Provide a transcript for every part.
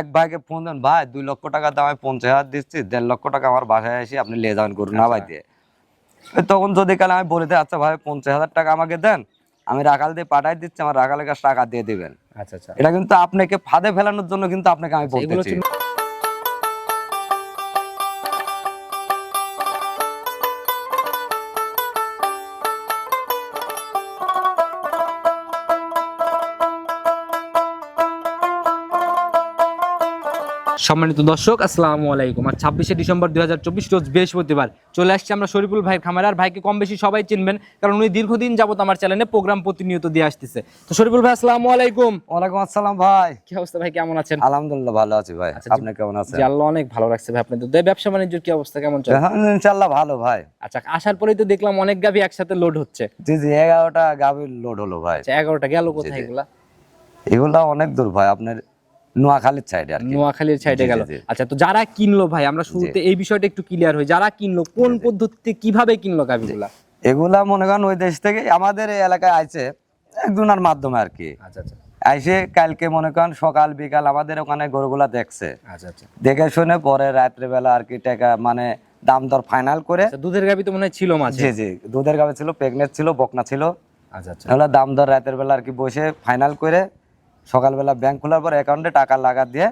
এক ভাইকে ফোন দেন ভাই দুই লক্ষ টাকা দামে পঞ্চাশ হাজার দিচ্ছি দেড় লক্ষ টাকা আমার বাসায় এসে আপনি নিয়ে যাবেন করুন না ভাই দিয়ে তখন যদি কালে আমি বলে দিই আচ্ছা ভাই পঞ্চাশ হাজার টাকা আমাকে দেন আমি রাখাল দিয়ে পাঠাই দিচ্ছি আমার রাখালের কাছে টাকা দিয়ে দিবেন। আচ্ছা আচ্ছা। এটা কিন্তু আপনাকে ফাঁদে ফেলানোর জন্য কিন্তু আপনাকে আমি বলতে বলতেছি। সম্মানিত দর্শক আসসালামু আলাইকুম। আর ছাব্বিশে ডিসেম্বর দুই হাজার চব্বিশ রোজ বৃহস্পতিবার। চলে আসছি আমরা শরীফুল ভাই খামার। আর ভাইকে কম বেশি সবাই চিনবেন কারণ উনি দীর্ঘদিন যাবত আমার চ্যানেলে প্রোগ্রাম প্রতিনিয়ত দিয়ে আসতেছে। তো শরীফুল ভাই আসসালামু আলাইকুম। ওয়ালাইকুম আসসালাম ভাই। কি অবস্থা ভাই কেমন আছেন? আলহামদুলিল্লাহ ভালো আছি ভাই। আচ্ছা, আপনি কেমন আছেন? জি আল্লাহ অনেক ভালো রাখছে ভাই। আপনাদের তো ব্যবসা বাণিজ্যের কি অবস্থা কেমন চলে হ্যাঁ, ইনশাল্লাহ ভালো ভাই। আচ্ছা আসার পরেই তো দেখলাম অনেক গাভি একসাথে লোড হচ্ছে। জি জি এগারোটা গাভীর লোড হলো ভাই। আচ্ছা এগারোটা গেল কোথায় এগুলা? এগুলা অনেক দূর ভাই আপনার নোয়াখালীর সাইডে আর নোয়াখালীর সাইডে গেল। আচ্ছা তো যারা কিনলো ভাই আমরা শুরুতে এই বিষয়টা একটু ক্লিয়ার হই। যারা কিনলো কোন পদ্ধতিতে কীভাবে কিনলো গাভিগুলা? এগুলা মনে করেন ওই দেশ থেকে আমাদের এই এলাকায় আইছে একজনের মাধ্যমে আর কি। আচ্ছা আচ্ছা। আইসে কালকে মনে করেন সকাল বিকাল আমাদের ওখানে গরুগুলা দেখছে। আচ্ছা দেখে শুনে পরে রাত্রেবেলা আর কি টাকা মানে দাম দর ফাইনাল করে দুধের গাভি তো মনে হয় ছিল মাঝে। জি জি দুধের গাবি ছিল প্রেগনেন্ট ছিল বকনা ছিল। আচ্ছা আচ্ছা। দাম দর রাতের বেলা আর কি বসে ফাইনাল করে সকালবেলা ব্যাংক খোলার পর অ্যাকাউন্টে টাকা লাগা দিয়ে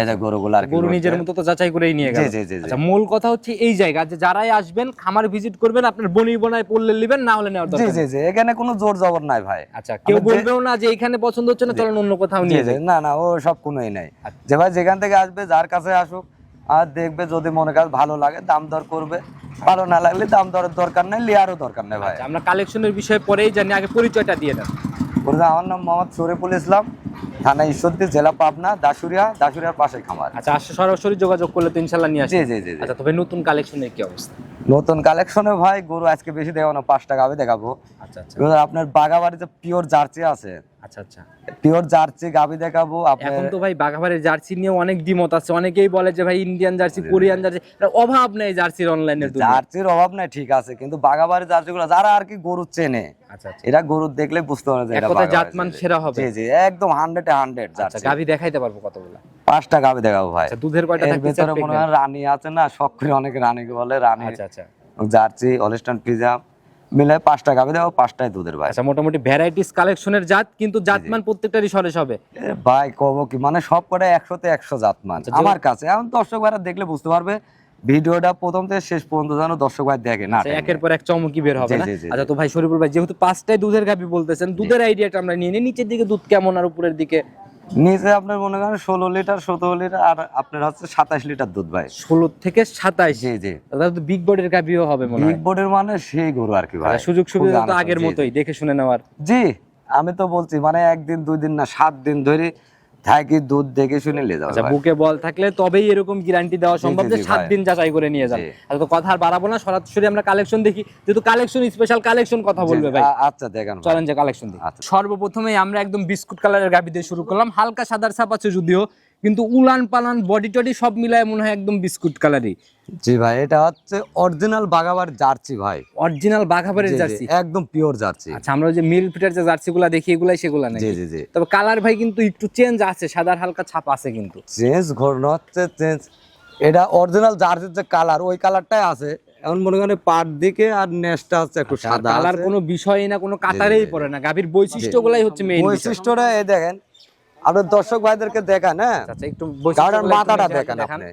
এই যে গরুগুলো আর গরু নিজের মতো তো যাচাই করেই নিয়ে গেল। জি, জি, জি, জি। আচ্ছা মূল কথা হচ্ছে এই জায়গা যে যারাই আসবেন খামার ভিজিট করবেন আপনার বনি বনায় পড়লে নেবেন না হলে নেওয়ার দরকার জি জি এখানে কোনো জোর জবর নাই ভাই। আচ্ছা কেউ বলবেও না যে এখানে পছন্দ হচ্ছে না চলেন অন্য কোথাও নিয়ে যাই। না না ও সব কোনোই নাই। যে ভাই যেখান থেকে আসবে যার কাছে আসুক আর দেখবে যদি মনে কাজ ভালো লাগে দাম দর করবে। ভালো না লাগলে দাম দরের দরকার নেই লিয়ারও দরকার নেই ভাই। আচ্ছা, আমরা কালেকশনের বিষয়ে পরেই জানি আগে পরিচয়টা দিয়ে দেন। আমার নাম মোহাম্মদ শরীফুল ইসলাম। থানা ঈশ্বরদী জেলা পাবনা দাসুরিয়া দাসুরিয়ার পাশে খামার। আচ্ছা আসলে সরাসরি যোগাযোগ করলে তো ইনশাল্লাহ নিয়ে আসে জি জি জি। আচ্ছা তবে নতুন কালেকশনের কি অবস্থা? নতুন কালেকশনে ভাই গরু আজকে বেশি দেখাবো না পাঁচ টাকা আমি দেখাবো। আচ্ছা আচ্ছা। আপনার বাগাবাড়িতে পিওর জার্সি আছে। আচ্ছা আচ্ছা। পিওর জার্সি গাবি দেখাবো এখন তো ভাই বাঘাবাড়ির জার্সি নিয়ে অনেক দ্বিমত আছে। অনেকেই বলে যে ভাই ইন্ডিয়ান জার্সি কোরিয়ান জার্সি অভাব নেই জার্সির অনলাইনের দুনিয়া জার্সির অভাব নাই ঠিক আছে কিন্তু গুলো যারা আর কি গরু চেনে আচ্ছা আচ্ছা। এরা গরু দেখলে বুঝতে পারে যে এটা জাতমান সেরা হবে। জি জি একদম হান্ড্রেড হান্ড্রেড জার্সি গাভি দেখাইতে পারব কতগুলা? পাঁচটা গাবি দেখাবো ভাই। আচ্ছা দুধের কয়টা থাকতেছে? ভেতরে মনে হয় রানী আছে না শখ করে অনেকে রানীকে বলে রানী আচ্ছা আচ্ছা। জার্সি অলিস্টান ফিজাম মিলে পাঁচটা দেবো পাঁচটাই দুধের ভাই। আচ্ছা মোটামুটি ভ্যারাইটিস কালেকশনের জাত কিন্তু জাতমান প্রত্যেকটারই সরেস হবে। ভাই কব কি? মানে সব কটা একশোতে একশো জাতমান। আচ্ছা, আমার কাছে। এখন দর্শক ভাইরা দেখলে বুঝতে পারবে ভিডিওটা প্রথম থেকে শেষ পর্যন্ত যেন দর্শক ভাই দেখে না আচ্ছা, একের পর এক চমকি বের হবে আচ্ছা তো ভাই শরীফুল ভাই যেহেতু পাঁচটায় দুধের গাভি বলতেছেন দুধের আইডিয়াটা আমরা নিয়ে নিই। নিচের দিকে দুধ কেমন আর উপরের দিকে? নিচে আপনার মনে করেন ষোলো লিটার সতেরো লিটার আর আপনার হচ্ছে সাতাশ লিটার দুধ ভাই। ষোলো থেকে সাতাশ? জি জি। তো বিগ বোর্ডের গাভিও হবে মনে বিগ বোর্ডের মানে সেই গরু আর কি ভাই। সুযোগ সুবিধা তো আগের। মতোই দেখে শুনে নেওয়ার। জি আমি তো বলছি মানে একদিন দুই দিন না সাত দিন ধরে থাকি দুধ দেখে শুনে নিয়ে যাও আচ্ছা বুকে বল থাকলে তবেই এরকম গ্যারান্টি দেওয়া সম্ভব যে সাত দিন যাচাই করে নিয়ে যান। আচ্ছা তো কথা আর বাড়াবো না সরাসরি আমরা কালেকশন দেখি। যেহেতু কালেকশন স্পেশাল কালেকশন কথা বলবে ভাই। আচ্ছা দেখেন চলেন যে কালেকশন দিই আচ্ছা। সর্বপ্রথমে আমরা একদম বিস্কুট কালারের গাবি দিয়ে শুরু করলাম। হালকা সাদার ছাপ আছে যদিও। কিন্তু উলান পালান বডি টডি সব মিলায় মনে হয় একদম বিস্কুট কালারই। জি ভাই এটা হচ্ছে অরিজিনাল বাগাবার জার্সি ভাই। অরিজিনাল জি, জার্সি? একদম পিওর জার্সি। আচ্ছা আমরা যে মিল ফিটার যে জার্সি গুলা দেখি এগুলাই সেগুলা জি জি জি। তবে কালার ভাই কিন্তু একটু চেঞ্জ আছে সাদার হালকা ছাপ আছে কিন্তু। চেঞ্জ ঘটনা হচ্ছে চেঞ্জ এটা অরিজিনাল জার্সির যে কালার ওই কালারটাই আছে। এখন মনে করেন পাট দিকে আর নেসটা হচ্ছে একটু সাদা কালার কোনো বিষয়ই না কোনো কাতারেই পড়ে না। গাভীর বৈশিষ্ট্যগুলাই হচ্ছে মেইন বৈশিষ্ট্যটা এই দেখেন আপনার দর্শক ভাইদেরকে দেখান হ্যাঁ? আচ্ছা একটু কারণ মাথাটা দেখেন আপনি।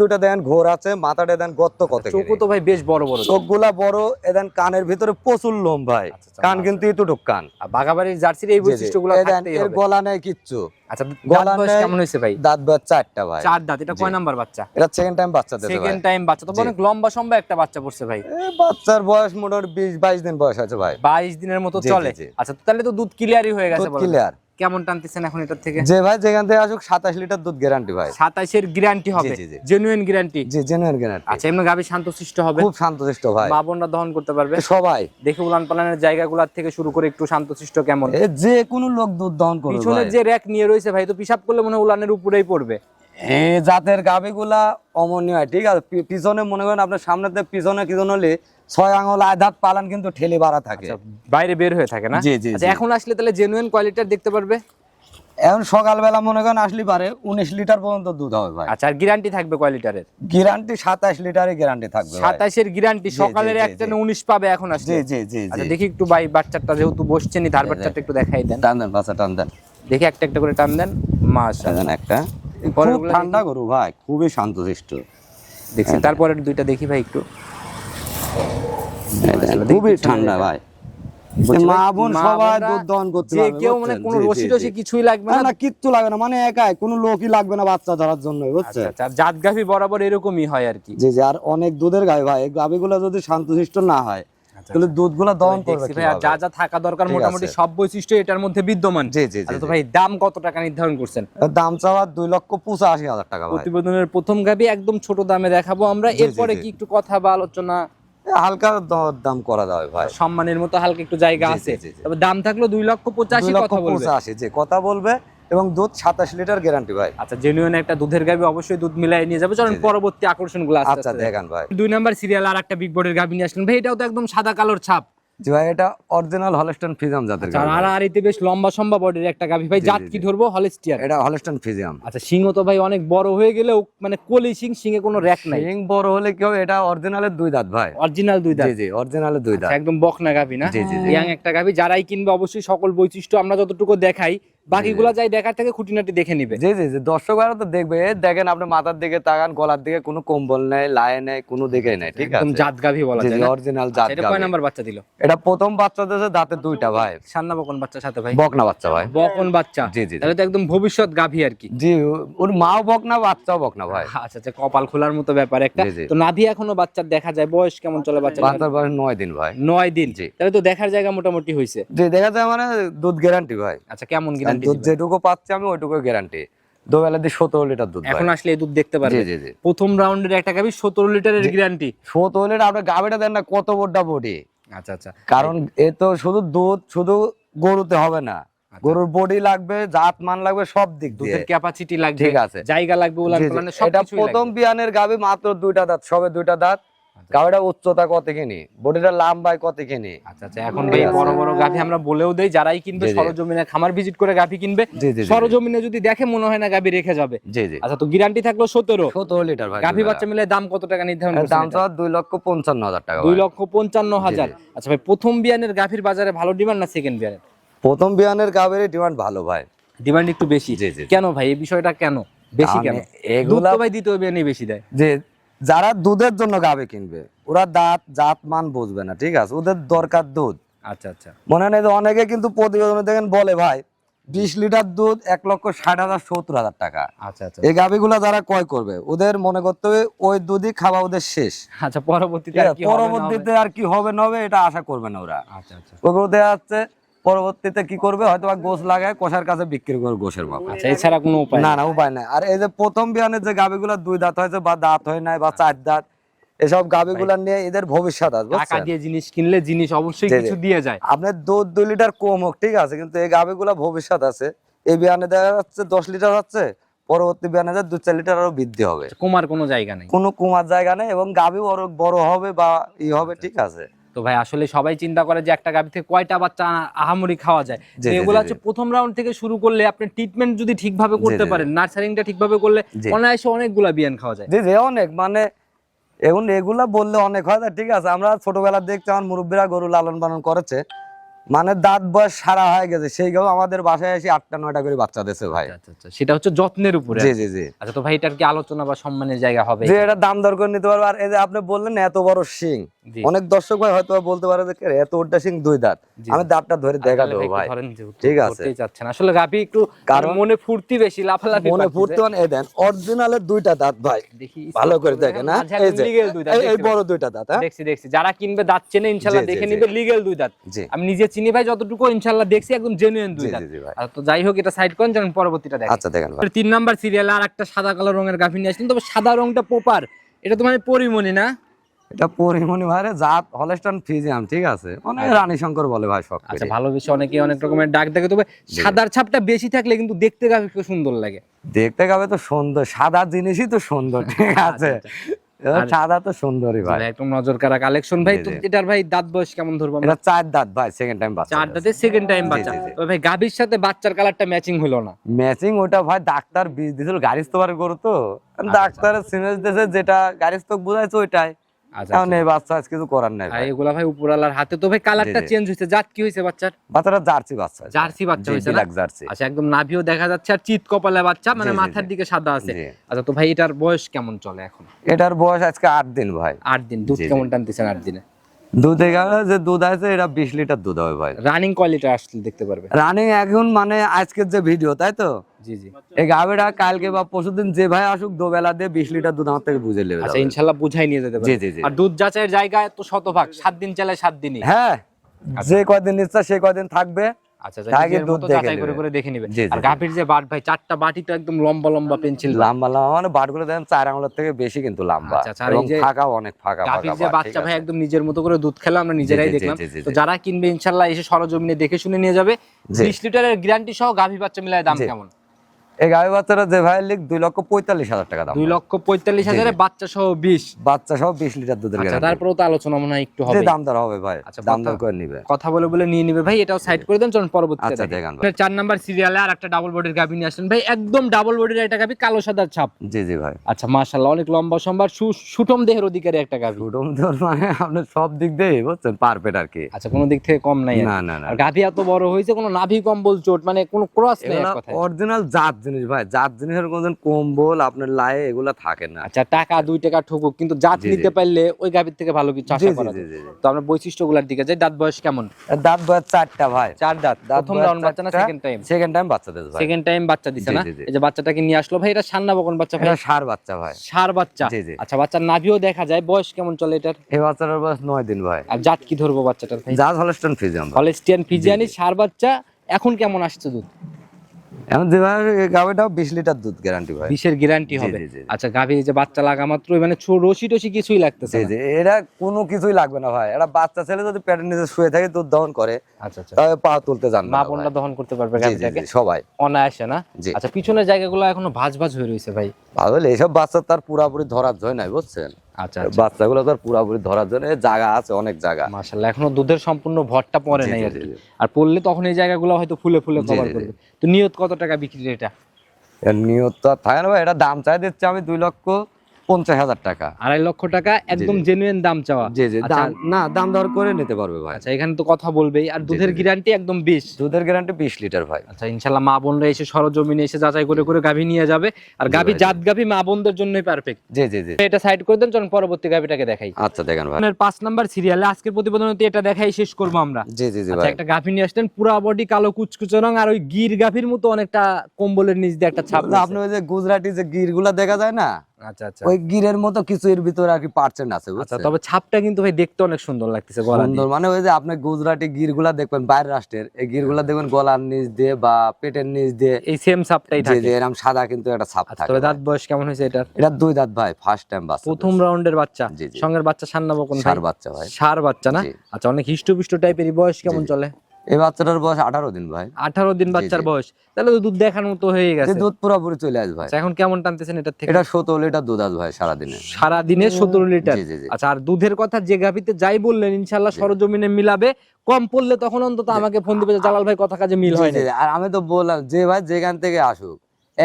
দুটো দেখেন ঘোর আছে মাথাটা দেন গর্ত কত তো ভাই বেশ বড় বড় চোখগুলা বড় এদেন কানের ভিতরে প্রচুর লোম ভাই। আচ্ছা, আচ্ছা, কান আচ্ছা। কিন্তু এতটুক কান বাঘাবাড়ির জার্সির এই। বৈশিষ্ট্যগুলো থাকতেই হবে। গলা নেই কিচ্ছু। আচ্ছা গলা বয়স। কেমন ভাই? দাঁত বাদ চারটা ভাই। চার দাঁত এটা কয় নাম্বার বাচ্চা? এটা সেকেন্ড টাইম বাচ্চা দিতে সেকেন্ড টাইম বাচ্চা তো অনেক লম্বা সম্ভব একটা বাচ্চা পড়ছে ভাই। বাচ্চার বয়স মোটামুটি বিশ বাইশ দিন বয়স আছে ভাই। বাইশ দিনের মতো চলে। আচ্ছা তাহলে তো দুধ ক্লিয়ারই হয়ে গেছে। ক্লিয়ার কেমন টানতেছেন এখন এটার থেকে? যে ভাই যেখান থেকে আসুক সাতাশ লিটার দুধ গ্যারান্টি ভাই। সাতাশের গ্যারান্টি হবে। জেনুইন গ্যারান্টি জি জেনুইন গ্যারান্টি আচ্ছা এমনি গাবি শান্তশিষ্ট হবে? খুব শান্তশিষ্ট ভাই। বাবনরা বোনরা দহন করতে পারবে? সবাই। দেখে উলান পালানের জায়গাগুলোর থেকে শুরু করে একটু শান্তশিষ্ট কেমন? যে কোনো লোক দুধ দহন করবে পিছনে যে র্যাক নিয়ে রয়েছে ভাই তো পিসাব করলে মনে হয় উলানের উপরেই পড়বে। এ জাতের গাভিগুলা অমনীয়। হয় ঠিক আছে পিছনে মনে করেন আপনার সামনে পিছনে কি হলে ছয় আঙুল আধাত পালান কিন্তু ঠেলে বাড়া থাকে। আচ্ছা বাইরে বের হয়ে থাকে না? জি, জি, আচ্ছা এখন আসলে তাহলে জেনুইন কোয়ালিটির দেখতে পারবে? এখন সকালবেলা মনে করেন আসলে পারে উনিশ লিটার পর্যন্ত দুধ হবে ভাই। আচ্ছা আর গ্যারান্টি থাকবে কয় লিটারের গ্যারান্টি সাতাশ লিটারের গ্যারান্টি থাকবে। সাতাশের গ্যারান্টি সকালের একটা। উনিশ পাবে এখন আসলে। জি জি আচ্ছা জি। দেখি একটু ভাই বাচ্চাটা যেহেতু বসছেনি ধার। বাচ্চাটা একটু দেখাই দেন। টান দেন বাচ্চা টান দেন। দেখি একটা একটা করে টান দেন। টান একটা। খুব ঠান্ডা গরু ভাই খুবই শান্তশিষ্ট। দেখছি তারপরে দুইটা দেখি ভাই একটু। দেখি খুবই ঠান্ডা ভাই। মা বোন সবাই দুধ দহন করতে যে পারবে, কেউ মানে কোনো রসি টসি কিছুই লাগবে না। না কিচ্ছু লাগে না মানে একাই কোনো লোকই লাগবে না বাচ্চা ধরার জন্য আচ্ছা বুঝছে আচ্ছা জাত গাভি বরাবর এরকমই হয় আর কি। জি জি আর অনেক দুধের গাই ভাই এই গাভিগুলো যদি শান্তশিষ্ট না হয় তাহলে দুধগুলো দহন করবে ভাই আর যা যা থাকা দরকার মোটামুটি সব বৈশিষ্ট্য এটার মধ্যে বিদ্যমান। জি জি আচ্ছা তো ভাই দাম কত টাকা নির্ধারণ করছেন? দাম চাওয়া দুই লক্ষ পঁচাশি হাজার টাকা প্রতিবেদনের প্রথম গাবি একদম ছোট দামে দেখাবো আমরা। এরপরে কি একটু কথা বা আলোচনা? হালকা দাম করা যাবে ভাই। সম্মানের মতো হালকা একটু জায়গা আছে। তবে দাম থাকল দুই লক্ষ পঁচাশি কথা বলবে। পঁচাশি জি কথা বলবে। এবং দুধ সাতাশ লিটার গ্যারান্টি ভাই। আচ্ছা জেনুইন একটা দুধের গাবি অবশ্যই দুধ মিলাই নিয়ে যাবে। চলুন। পরবর্তী আকর্ষণগুলো আচ্ছা দেখান ভাই। দুই নাম্বার সিরিয়াল আর একটা বিগ বোর্ডের গাবি নিয়ে আসলেন ভাই এটাও তো একদম সাদা কালোর ছাপ। জি ভাই এটা অরিজিনাল হলস্টন জাতের আচ্ছা, আর গাভী। আর ভাই। এতে বেশ লম্বা সম্ভা বডির একটা ভাই জাত কি ধরবো? হলেস্টিয়ার এটা হলস্টন ফিজিয়াম আচ্ছা তো ভাই অনেক বড় হয়ে গেলেও মানে কলি সিং কোনো র্যাক নাই। বড় হলে কি হবে? এটা অরিজিনালের দুই দাঁত ভাই। অরিজিনাল দুই দাঁত। জি জি অরিজিনালের দুই দাঁত। আচ্ছা, একদম বকনা না। ইয়াং একটা গাভি। যারাই কিনবে অবশ্যই সকল বৈশিষ্ট্য আমরা যতটুকু দেখাই বাকিগুলা যাই দেখার থেকে খুঁটিনাটি দেখে নিবে। জি জি জি দর্শকরা তো দেখবে। দেখেন আপনি মাথার দিকে তাকান গলার দিকে কোনো কম্বল নেই লায়ে নেই কোনো দিকে নেই ঠিক আছে? জাত গাভি বলা যায় অরিজিনাল আচ্ছা, জাত এটা কয় নাম্বার বাচ্চা দিল? এটা প্রথম বাচ্চা দিয়েছে দাঁতে দুইটা ভাই। সান্না বকন বাচ্চার সাথে ভাই? বকনা বাচ্চা ভাই। বকন বাচ্চা। জি, জি। তাহলে তো একদম ভবিষ্যৎ গাভি আর কি। জি ওর মাও বকনা বাচ্চাও বকনা ভাই। আচ্ছা আচ্ছা কপাল খোলার মতো ব্যাপার একটা। তো নাভি এখনও বাচ্চার দেখা যায়? বয়স কেমন চলে বাচ্চা বাচ্চার বয়স নয় দিন ভাই। নয় দিন। জি। তাহলে তো দেখার জায়গা মোটামুটি হয়েছে জি দেখা যায় মানে দুধ গ্যারান্টি ভাই। আচ্ছা কেমন দুধ যেটুকু পাচ্ছি আমি ওইটুকু গ্যারান্টি দুবেলা দিয়ে সতেরো লিটার দুধ এখন আসলে এই দুধ দেখতে পারবে। জি জি জি। প্রথম রাউন্ডের একটা গাভি সতেরো লিটারের গ্যারান্টি সতেরো লিটার আপনি গাভিটা দেন না কত বড়টা বডি। আচ্ছা আচ্ছা। কারণ এ তো শুধু দুধ শুধু গরুতে হবে না। গরুর বডি লাগবে জাত মান লাগবে সব দিক দিয়ে। ক্যাপাসিটি লাগবে ঠিক আছে। জায়গা লাগবে উলান। এটা প্রথম বিয়ানের গাভি মাত্র দুইটা দাঁত সবে দুইটা দাঁত। আচ্ছা। উচ্চতা কত কিনি? বডিটা লম্বায় কত কিনি? আচ্ছা আচ্ছা এখন এই বড় বড় গাভি আমরা বলেও দেই যারাই কিনবে। সরজমিনে খামার ভিজিট করে গাভি কিনবে সরজমিনে যদি দেখে মনে হয় না গাভি রেখে যাবে। জি জি। আচ্ছা তো গ্যারান্টি থাকল সতেরো। সতেরো লিটার ভাই গাভি বাচ্চা মিলে দাম কত টাকা নির্ধারণ করছেন দাম এটা? চাওয়া দুই লক্ষ পঞ্চান্ন হাজার টাকা দুই লক্ষ পঞ্চান্ন হাজার। আচ্ছা ভাই প্রথম বিয়ানের গাভীর বাজারে ভালো ডিমান্ড না সেকেন্ড বিয়ানের? প্রথম বিয়ানের গাভীর ডিমান্ড ভালো ভাই। ডিমান্ড একটু বেশি। কেন ভাই এই বিষয়টা কেন? বেশি কেন? দুধ তো ভাই দ্বিতীয় বিয়ানে বেশি দেয়। যে যারা দুধের জন্য গাভি কিনবে ওরা দাঁত জাত মান বুঝবে না ঠিক আছে? ওদের দরকার দুধ। আচ্ছা আচ্ছা। মনে নেই অনেকে কিন্তু প্রতিবেদনে দেখেন বলে ভাই বিশ লিটার দুধ এক লক্ষ ষাট হাজার সত্তর হাজার টাকা। আচ্ছা আচ্ছা। এই গাভিগুলা যারা ক্রয় করবে ওদের মনে করতে হবে ওই দুধই খাওয়া ওদের শেষ। আচ্ছা পরবর্তীতে আর কি হবে না হবে? পরবর্তীতে আর কি হবে না হবে এটা আশা করবে না ওরা। আচ্ছা আচ্ছা। ওগুলো দেওয়া যাচ্ছে পরবর্তীতে কি করবে? হয়তো বা গোস লাগায় কষার কাছে বিক্রি করবে গোসের মাপ আচ্ছা এছাড়া কোনো উপায় না না উপায় নাই। আর এই যে প্রথম বিয়ানের যে গাভিগুলা দুই দাঁত হয়েছে বা দাঁত হয় নাই বা চার দাঁত এসব গাভিগুলা নিয়ে এদের ভবিষ্যৎ আছে টাকা দিয়ে জিনিস কিনলে জিনিস অবশ্যই। কিছু দিয়ে যায়। আপনার দুধ দুই লিটার কম হোক ঠিক আছে কিন্তু এই গাভিগুলা ভবিষ্যৎ আছে। এই বিয়ানে দেখা যাচ্ছে দশ লিটার হচ্ছে পরবর্তী বিয়ানে দু চার লিটার আরও বৃদ্ধি হবে। কমার কোনো জায়গা নেই। কোনো কুমার জায়গা নেই এবং গাভি বড় বড় হবে বা ই হবে ঠিক আছে। তো ভাই আসলে সবাই চিন্তা করে যে একটা গাভী থেকে কয়টা বাচ্চা আহামরি খাওয়া যায়। এগুলো হচ্ছে প্রথম রাউন্ড থেকে শুরু করলে আপনি ট্রিটমেন্ট যদি ঠিকভাবে করতে। পারেন নার্সারিংটা ঠিকভাবে করলে। অনায়াসে অনেকগুলা বিয়ান খাওয়া যায়। জি জি অনেক। মানে এখন এগুলা বললে অনেক হয় ঠিক আছে। আমরা ছোটবেলা দেখছি আমার মুরব্বীরা গরু লালন পালন করেছে। মানে দাঁত বয়স সারা হয়ে গেছে সেই গাও আমাদের বাসায় এসে আটটা নয়টা করে বাচ্চা দিয়েছে ভাই। আচ্ছা আচ্ছা সেটা হচ্ছে যত্নের উপরে। জি জি জি। আচ্ছা তো ভাই এটার কি আলোচনা বা সম্মানের জায়গা হবে যে এটা দাম দর করে নিতে পারবে। আর এই যে আপনি বললেন এত বড় শিং। অনেক দর্শক ভাই হয়তো বলতে পারে যে এত শিং দুই দাঁত। আমি দাঁতটা ধরে দেখা দেবো ভাই। ঠিক আছে। চাচ্ছেন। আসলে গাভী একটু কারণ- মনে ফুর্তি বেশি লাফালাফি মনে। ফুটতে মানে এই দেন অরিজিনালের দুইটা দাঁত ভাই। দেখি ভালো করে দেখেন হ্যাঁ মাঝে এই যে legal দুই দাঁত এই- বড় দুইটা দাঁত হ্যাঁ? দেখছি দেখছি। যারা কিনবে দাঁত চেনে জি, দেখে। নিবে লিগেল দুই দাঁত। আমি নিজে চিনি ভাই যতটুকু ইনশাল্লাহ দেখছি একদম জেনুইন দুই দাঁত। আর তো যাই হোক এটা সাইড করেন যেন পরবর্তীটা দেখেন। আচ্ছা দেখেন ভাই। তিন নাম্বার সিরিয়াল আর একটা সাদা কালো রঙের গাভী নিয়ে আসলেন তবে সাদা রংটা পোপার এটা তো মানে পরিমণি না? এটা পরিমণি ভাই রে, জাত হলস্টান ফিজিয়াম ঠিক আছে? মানে রানী শঙ্কর বলে ভাই সব আচ্ছা ভালোবেসে অনেকে অনেক রকমের ডাক দেখে তবে সাদার ছাপটা বেশি থাকলে কিন্তু দেখতে গাভী খুব সুন্দর লাগে। দেখতে গাবে তো সুন্দর সাদা জিনিসই তো সুন্দর ঠিক আছে? সাদা তো সুন্দরই ভাই। একদম নজর কারা কালেকশন ভাই এটার ভাই দাঁত বয়স কেমন ধরবো আমরা? এটা চার দাঁত ভাই সেকেন্ড টাইম বাচ্চা চার দাঁতে সেকেন্ড টাইম বাচ্চা। তবে ভাই গাভীর সাথে বাচ্চার কালারটা ম্যাচিং হলো না। ম্যাচিং ওটা ভাই ডাক্তার বীজ দিছিল গাড়ি তো গরু তো। আচ্ছা, ডাক্তার সিমেন্স দিয়েছে যেটা গাড়ি তো বুঝাইছে ওইটাই। আচ্ছা বাচ্চা আজ কিছু করার নাই ভাই। এগুলা ভাই উপরালার হাতে তো ভাই কালারটা চেঞ্জ হয়েছে জাত কি হয়েছে বাচ্চার? বাচ্চাটা জার্সি বাচ্চা জার্সি বাচ্চা জি, না? জার্সি। আচ্ছা একদম নাভিও দেখা যাচ্ছে আর চিত কপালে বাচ্চা মানে মাথার দিকে সাদা আছে। আচ্ছা তো ভাই এটার বয়স কেমন চলে এখন? এটার বয়স আজকে আট দিন ভাই। আট দিন দুধ। কেমন টানতেছেন দিনে? দুধ এখানে যে দুধ আছে এটা বিশ লিটার দুধ হবে ভাই। রানিং কোয়ালিটি আসলে দেখতে পারবে? রানিং এখন মানে আজকের যে ভিডিও তাই তো? জি জি। এই গাভিটা কালকে বা পরশুদিন যে ভাই আসুক দোবেলা দিয়ে বিশ লিটার দুধ আমার থেকে বুঝে নেবে আচ্ছা ইনশাল্লাহ বুঝাই নিয়ে যেতে জি জি জি। আর দুধ যাচাইয়ের জায়গায় তো শতভাগ সাত দিন চালে সাত দিনই। হ্যাঁ যে কয়দিন ইচ্ছা সে কয়দিন থাকবে আচ্ছা আচ্ছা, তাকে নিজের দুধ মতো দেখে যাচাই করে করে দেখে নিবে। জি, জি, আর গাভীর যে বাট ভাই চারটা বাটি তো একদম লম্বা লম্বা পেন্সিল লাম্বা লাম্বা মানে বাটগুলো দেখেন চার আঙুলের থেকে বেশি কিন্তু লাম্বা। আচ্ছা, আচ্ছা, এবং অনেক ফাঁকা গাভীর যে বাচ্চা ঠিক ভাই একদম নিজের মতো করে দুধ খেলা আমরা নিজেরাই দেখলাম। তো যারা কিনবে ইনশাল্লাহ এসে সরজমিনে দেখে শুনে নিয়ে যাবে। বিশ লিটারের গ্যারান্টি সহ গাভী বাচ্চা মিলায় দাম কেমন? এই গাভী বাচ্চাটা যে ভাই লিখ দুই লক্ষ পঁয়তাল্লিশ হাজার টাকা দাম। দুই লক্ষ পঁয়তাল্লিশ হাজারে বাচ্চা সহ বিশ। বাচ্চা সহ বিশ লিটার দুধের আচ্ছা তারপরেও তো আলোচনা মনে হয় একটু হবে। দাম দর হবে ভাই আচ্ছা, দাম দর কথা- করে নিবে। কথা বলে বলে নিয়ে নিবে ভাই এটাও সাইড করে দেন চলুন পরবর্তী আচ্ছা, দেখান চার নাম্বার সিরিয়ালে আর একটা ডাবল বডির গাভী নিয়ে আসেন। ভাই একদম ডাবল বডির একটা গাভী কালো সাদার ছাপ। জি জি ভাই। আচ্ছা অনেক লম্বা সম্বার সু- সুঠম দেহের অধিকারী একটা গাভী। মানে আপনার সব দিক দিয়ে বুঝছেন পারফেক্ট আর কি। আচ্ছা কোনো দিক থেকে কম নাই না না গাভী এত বড় হয়েছে কোনো নাভি কম্বল চোট মানে কোনো ক্রস নেই অরিজিনাল জাত জিনিস ভাই জাত জিনিসের কোনো কম্বল আপনার লাই এগুলা থাকে না। আচ্ছা টাকা দুই টাকা ঠকুক কিন্তু জাত। নিতে পারলে ওই গাভীর থেকে ভালো কিছু আশা করা যায়। তো আমরা বৈশিষ্ট্যগুলোর দিকে যাই। দাঁত বয়স কেমন? দাঁত বয়স চারটা ভাই। চার দাঁত। প্রথম রাউন্ড বাচ্চা না সেকেন্ড টাইম সেকেন্ড টাইম বাচ্চা ভাই। সেকেন্ড টাইম বাচ্চা দিছে না। এই যে বাচ্চাটাকে নিয়ে আসলো ভাই এটা সান্না বকন বাচ্চা ভাই? সার বাচ্চা ভাই। সার বাচ্চা। আচ্ছা বাচ্চার নাভিও দেখা যায়। বয়স কেমন চলে এটার? এই বাচ্চাটার বয়স নয় দিন ভাই। আর জাত কি ধরবো বাচ্চাটার ভাই? জাত হলস্টন ফিজিয়াম ভাই। হলেস্টিয়ান ফিজিয়ানি সার বাচ্চা। এখন কেমন আসছে দুধ? এখন গাভিটাও বিশ লিটার দুধ গ্যারান্টি ভাই। বিশের গ্যারান্টি হবে। আচ্ছা গাভীর যে বাচ্চা লাগা মাত্রই মানে রশি টসি কিছুই লাগতেছে জি। এটা কোনো কিছুই লাগবে না ভাই। এটা বাচ্চা ছেলে যদি পেটের নিচে শুয়ে থাকে দুধ দহন করে আচ্ছা আচ্ছা। তবে পা তুলতে জানবে মা বোনরা দহন করতে পারবে গাভীটাকে? সবাই। অনায়াসে না? আচ্ছা পিছনের জায়গাগুলো এখনও ভাঁজ ভাঁজ হয়ে রয়েছে ভাই। ভালো এইসব বাচ্চা তার পুরাপুরি ধরার জন্য নাই বুঝছেন? আচ্ছা বাচ্চাগুলো তার পুরাপুরি ধরার জন্য জায়গা আছে অনেক জায়গা। মাশাআল্লাহ এখনও দুধের সম্পূর্ণ ভরটা পড়ে নাই আর আর পড়লে তখন এই জায়গাগুলো হয়তো ফুলে ফুলে কভার। করবে। তো নিয়ত কত টাকা বিক্রি এটা? নিয়ত তো আর থাকে না ভাই এটা দাম চাই দিচ্ছে আমি দুই লক্ষ। পঞ্চাশ হাজার টাকা। আড়াই লক্ষ টাকা একদম জেনুইন দাম চাওয়া। জি জি আচ্ছা, না দাম দর করে নিতে পারবে ভাই। আচ্ছা এখানে তো কথা বলবেই। আর দুধের। গ্যারান্টি একদম বিশ। দুধের গ্যারান্টি বিশ লিটার ভাই। আচ্ছা ইনশাল্লাহ মা বোনরা এসে সরজমিনে এসে যাচাই করে করে গাভী নিয়ে যাবে। আর গাভী জাত গাভী মা বোনদের জন্যই পারফেক্ট জি জি জি। এটা সাইড করে দেন চলুন পরবর্তী গাভীটাকে দেখাই। আচ্ছা দেখেন ভাই। আপনার পাঁচ নাম্বার সিরিয়ালে আজকের প্রতিবেদনতে এটা দেখাই শেষ করব আমরা। জি জি জি আচ্ছা ভাই। একটা গাভী নিয়ে আসলেন পুরা বডি কালো কুচকুচে রং আর ওই গির গাভীর মতো অনেকটা কম্বলের নিচ দিয়ে একটা ছাপ আপনি ওই যে গুজরাটি যে গিরগুলা দেখা যায় না? আচ্ছা আচ্ছা। ওই গিরের মতো কিছু এর ভিতরে আর কি পার্সেন্ট আছে আচ্ছা তবে ছাপটা কিন্তু ভাই দেখতে অনেক সুন্দর লাগতেছে গলা সুন্দর মানে ওই যে আপনি গুজরাটি গির দেখবেন বাইরের রাষ্ট্রের এই গির দেখবেন গলার নিচ দিয়ে বা পেটের নিচ দিয়ে। এই সেম ছাপটাই থাকে। এরকম সাদা কিন্তু একটা ছাপ আচ্ছা থাকে তবে দাঁত বয়স কেমন হয়েছে এটার? এটা দুই দাঁত ভাই ফার্স্ট টাইম বাচ্চা। প্রথম রাউন্ডের বাচ্চা। সঙ্গের বাচ্চা সান্না বকন সার বাচ্চা ভাই। সার বাচ্চা না? আচ্ছা অনেক হিষ্টপুষ্ট টাইপের বয়স কেমন। চলে? এই বাচ্চাটার বয়স আঠারো দিন ভাই। আঠারো দিন বাচ্চার বয়স। তাহলে তো দুধ দেখার মতো হয়ে গেছে। দুধ পুরোপুরি চলে আসবে ভাই। আচ্ছা এখন কেমন টানতেছেন এটা থেকে? এটা সতেরো লিটার দুধ আসবে ভাই সারাদিনে। সারাদিনে সতেরো লিটার? আচ্ছা আর দুধের কথা যে গাভিতে যাই বললেন ইনশাল্লাহ সরজমিনে মিলাবে। কম পড়লে তখন অন্তত আমাকে ফোন দিবে জালাল ভাই কথা কাজে মিল হয় না আর আমি তো বললাম যে ভাই যেখান থেকে আসুক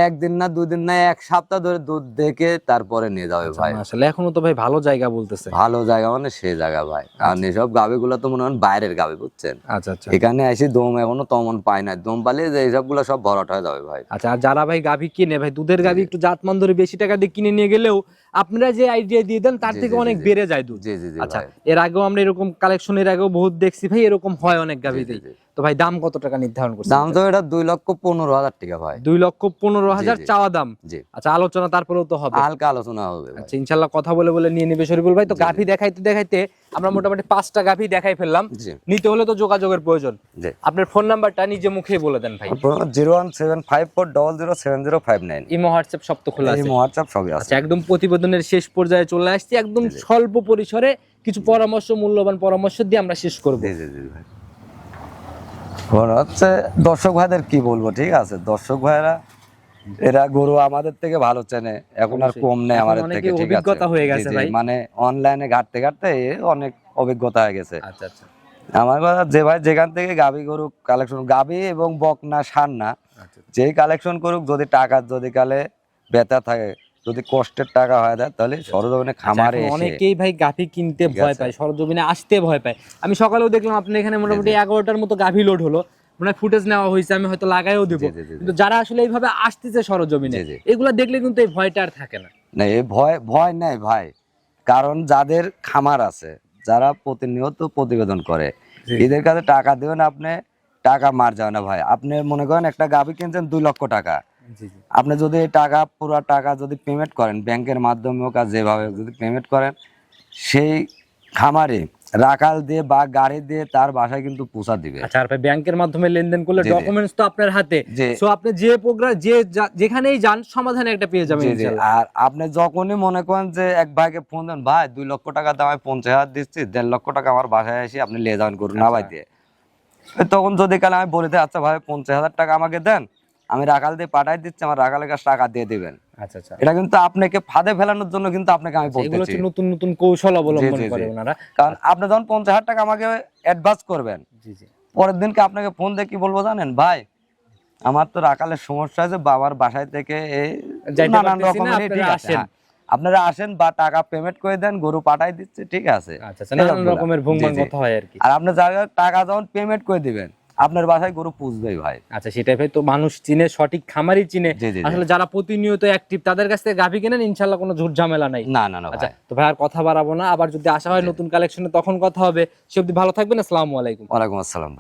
একদিন না দুদিন না এক সপ্তাহ ধরে দুধ দেখে তারপরে নিয়ে যাবে ভাই। আসলে এখনও তো ভাই ভালো জায়গা বলতেছে। ভালো জায়গা মানে সেই জায়গা ভাই। আর এসব গাভি গুলো তো মনে হয় বাইরের গাভি বুঝছেন? আচ্ছা আচ্ছা। এখানে এসে দম এখনও তেমন পাই না। দম পালে যে এইসবগুলো সব ভরাট হয়ে যাবে ভাই। আচ্ছা আর যারা ভাই গাভি কিনে ভাই দুধের গাভি একটু জাতমান ধরে বেশি টাকা দিয়ে কিনে নিয়ে গেলেও আপনারা যে আইডিয়া দিয়ে দেন তার থেকে অনেক বেড়ে যায় দুধ। জি জি জি আচ্ছা এর আগেও আমরা এরকম কালেকশনের আগেও বহুত দেখছি ভাই এরকম হয় অনেক জি। তো ভাই দাম কত টাকা নির্ধারণ করছে দাম তো এটা দুই লক্ষ পনেরো হাজার টাকা ভাই। দুই লক্ষ পনেরো হাজার চাওয়া দাম? জি। আচ্ছা আলোচনা তারপরেও তো হবে। হালকা আলোচনা হবে আচ্ছা ইনশাল্লাহ কথা বলে বলে নিয়ে নেবে শরীফুল ভাই। তো। গাভি দেখাইতে দেখাইতে আমরা মোটামুটি পাঁচটা গাভি দেখাই ফেললাম। নিতে হলে তো যোগাযোগের প্রয়োজন। আপনার ফোন নাম্বারটা নিজে মুখে বলে দেন ভাই। Zero one seven five four double zero seven zero five nine. Imo WhatsApp সব তো খোলা এই আছে। হোয়াটসঅ্যাপ সবই আছে। আচ্ছা একদম প্রতিবেদনের শেষ পর্যায়ে চলে আসছি। একদম। স্বল্প পরিসরে কিছু পরামর্শ মূল্যবান পরামর্শ দিয়ে আমরা শেষ করব। জি জি জি ভাই। হচ্ছে দর্শক ভাইদের কি বলব ঠিক আছে? দর্শক ভাইরা এরা গরু আমাদের থেকে ভালো চেনে এখন আর কম নেই আমাদের থেকে ঠিক অভিজ্ঞতা হয়ে গেছে ভাই। মানে অনলাইনে ঘাটতে ঘাটতে এ অনেক অভিজ্ঞতা হয়ে গেছে। আচ্ছা আচ্ছা। আমার কথা যে ভাই যেখান থেকে গাবি গরু কালেকশন গাবি এবং বকনা সার না আচ্ছা। যেই কালেকশন করুক যদি টাকার যদি কালে বেতা থাকে যদি কষ্টের টাকা হয় দেয় তাহলে সরজমিনে খামারে অনেকেই ভাই গাভী কিনতে ভয় পায় সরজমিনে আসতে ভয় পায়। আমি সকালেও দেখলাম আপনি এখানে মোটামুটি এগারোটার মতো গাভী লোড হলো। মানে ফুটেজ নেওয়া হয়েছে আমি হয়তো লাগাইও দেবো। কিন্তু যারা আসলে এইভাবে আসতেছে সরজমিনে। এগুলা দেখলে কিন্তু এই ভয়টা আর থাকে না। না এ ভয় ভয় নেই ভাই। কারণ যাদের খামার আছে যারা প্রতিনিয়ত প্রতিবেদন করে এদের কাছে টাকা দেবেন আপনি টাকা মার যাবে না ভাই। আপনি মনে করেন একটা গাভি কিনছেন দুই লক্ষ টাকা। আপনি যদি টাকা পুরো টাকা যদি পেমেন্ট করেন ব্যাংকের মাধ্যমে হোক আর যেভাবে যদি পেমেন্ট করেন সেই খামারে রাখাল দিয়ে বা গাড়ি দিয়ে তার বাসায় কিন্তু পোষা দিবে আচ্ছা আর ব্যাংকের মাধ্যমে লেনদেন করলে। ডকুমেন্টস তো আপনার হাতে সো আপনি যে প্রোগ্রাম যে যেখানেই যান সমাধানে একটা পেয়ে যাবেন। আর আপনি যখনই মনে করেন যে এক ভাইকে ফোন দেন ভাই দুই লক্ষ টাকা দাম আমি পঞ্চাশ হাজার দিচ্ছি দেড় লক্ষ টাকা আমার বাসায় এসে আপনি নিয়ে যাবেন করুন না আচ্ছা। ভাই দিয়ে তখন যদি কালে আমি বলে দিই আচ্ছা ভাই পঞ্চাশ হাজার টাকা আমাকে দেন আমি রাখাল দিয়ে পাঠাই দিচ্ছি আমার রাখালের কাছে টাকা দিয়ে দিবেন। আচ্ছা আচ্ছা। এটা কিন্তু আপনাকে ফাঁদে ফেলানোর জন্য কিন্তু আপনাকে আমি এগুলো বলতেছি। হচ্ছে নতুন নতুন কৌশল অবলম্বন। করে ওনারা। কারণ আপনি যখন পঞ্চাশ হাজার টাকা আমাকে অ্যাডভান্স করবেন জি জি। পরের দিনকে আপনাকে ফোন দিয়ে কি বলব জানেন? ভাই আমার তো রাখালের সমস্যা আছে বাবার বাসায় থেকে এই নানান রকমের ঠিক আপনারা আছে আসেন। হ্যাঁ। আপনারা আসেন বা টাকা পেমেন্ট করে দেন গরু পাঠাই দিচ্ছে ঠিক আছে। আচ্ছা আচ্ছা নানান রকমের। কথা হয় আর কি। আর আপনি টাকা যখন পেমেন্ট করে দিবেন আপনার বাসায় গরু পুষবে ভাই। আচ্ছা সেটাই ভাই। তো মানুষ চিনে সঠিক খামারই চিনে। আসলে যারা প্রতিনিয়ত অ্যাক্টিভ তাদের কাছ থেকে গাভী কেনেন ইনশাল্লাহ কোনো ঝুট ঝামেলা নাই। না না না আচ্ছা তো ভাই আর কথা বাড়াবো না। আবার যদি আসা হয় নতুন কালেকশনে তখন কথা হবে। সে অব্দি ভালো থাকবেন। আসসালামু আলাইকুম। ওয়ালাইকুম আসসালাম।